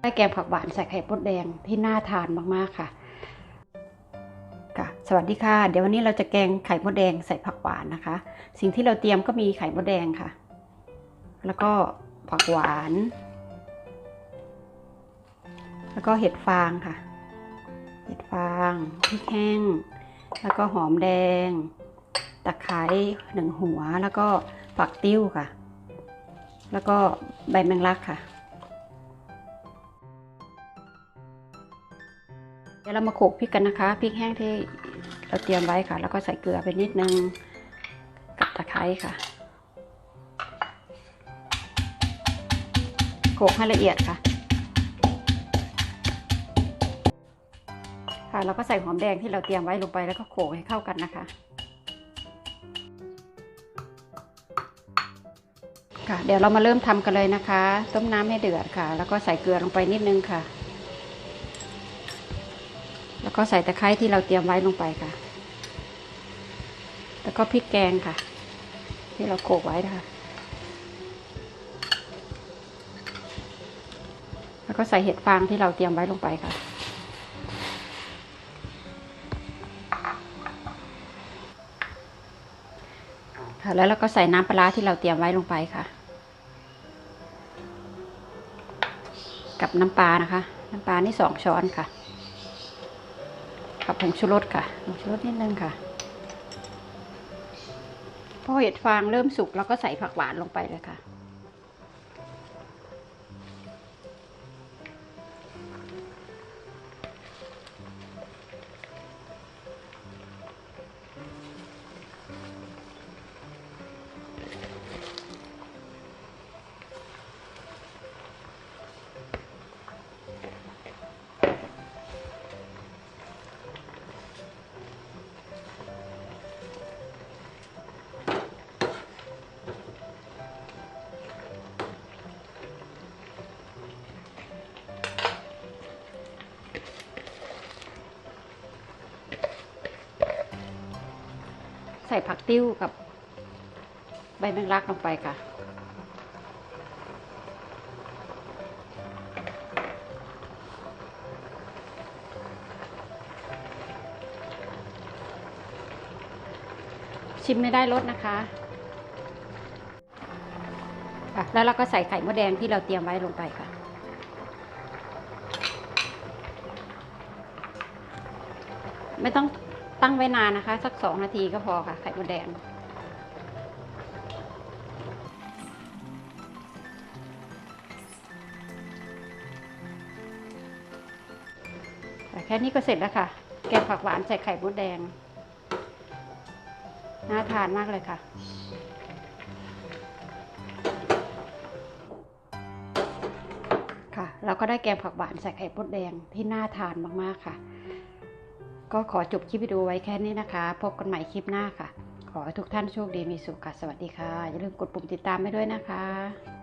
ได้แกงผักหวานใส่ไข่มดแดงที่น่าทานมากๆค่ะค่ะ สวัสดีค่ะ เดี๋ยววันนี้เราจะแกงไข่มดแดงใส่ผักหวานนะคะ สิ่งที่เราเตรียมก็มีไข่มดแดงค่ะ แล้วก็ผักหวาน แล้วก็เห็ดฟางค่ะ เห็ดฟางพริกแห้ง แล้วก็หอมแดง ตะไคร้หนึ่งหัว แล้วก็ผักติ้วค่ะ แล้วก็ใบแมงลักค่ะ เดี๋ยวเรามาโขกพริกกันนะคะพริกแห้งที่เราเตรียมไว้ค่ะ แล้วก็ใส่เกลือไปนิดนึงกับตะไคร้ค่ะโขกให้ละเอียดค่ะ ค่ะเราก็ใส่หอมแดงที่เราเตรียมไว้ลงไปแล้วก็โขกให้เข้ากันนะคะ ค่ะ เดี๋ยวเรามาเริ่มทำกันเลยนะคะ ต้มน้ำให้เดือดค่ะ แล้วก็ใส่เกลือลงไปนิดนึงค่ะ แล้วก็ใส่ตะไคร้ที่เราเตรียมไว้ลงไปค่ะ แล้วก็พริกแกงค่ะ ที่เราโขลกไว้นะคะ แล้วก็ใส่เห็ดฟางที่เราเตรียมไว้ลงไปค่ะ ค่ะ แล้วเราก็ใส่น้ำปลาที่เราเตรียมไว้ลงไปค่ะ กับน้ำปลานะคะ น้ำปลานี่สองช้อนค่ะ กับผงชูรสค่ะผงชูรสนิดนึงค่ะพอเห็ดฟางเริ่มสุกเราก็ใส่ผักหวานลงไปเลยค่ะ ใส่ผักติ้วกับใบแมงลักลงไปค่ะ ชิมไม่ได้รสนะคะแล้วเราก็ใส่ไข่มดแดงที่เราเตรียมไว้ลงไปค่ะไม่ต้อง ตั้งไว้นานนะคะ สักสองนาทีก็พอค่ะ ไข่มดแดงค่แค่นี้ก็เสร็จแล้วค่ะ แกงผักหวานใส่ไข่มดแดง น่าทานมากเลยค่ะค่ะ เราก็ได้แกงผักหวานใส่ไข่มดแดงที่น่าทานมากๆค่ะ ก็ขอจบคลิปวิดีโอไว้แค่นี้นะคะ พบกันใหม่คลิปหน้าค่ะ ขอให้ทุกท่านโชคดีมีสุขค่ะ สวัสดีค่ะ อย่าลืมกดปุ่มติดตามให้ด้วยนะคะ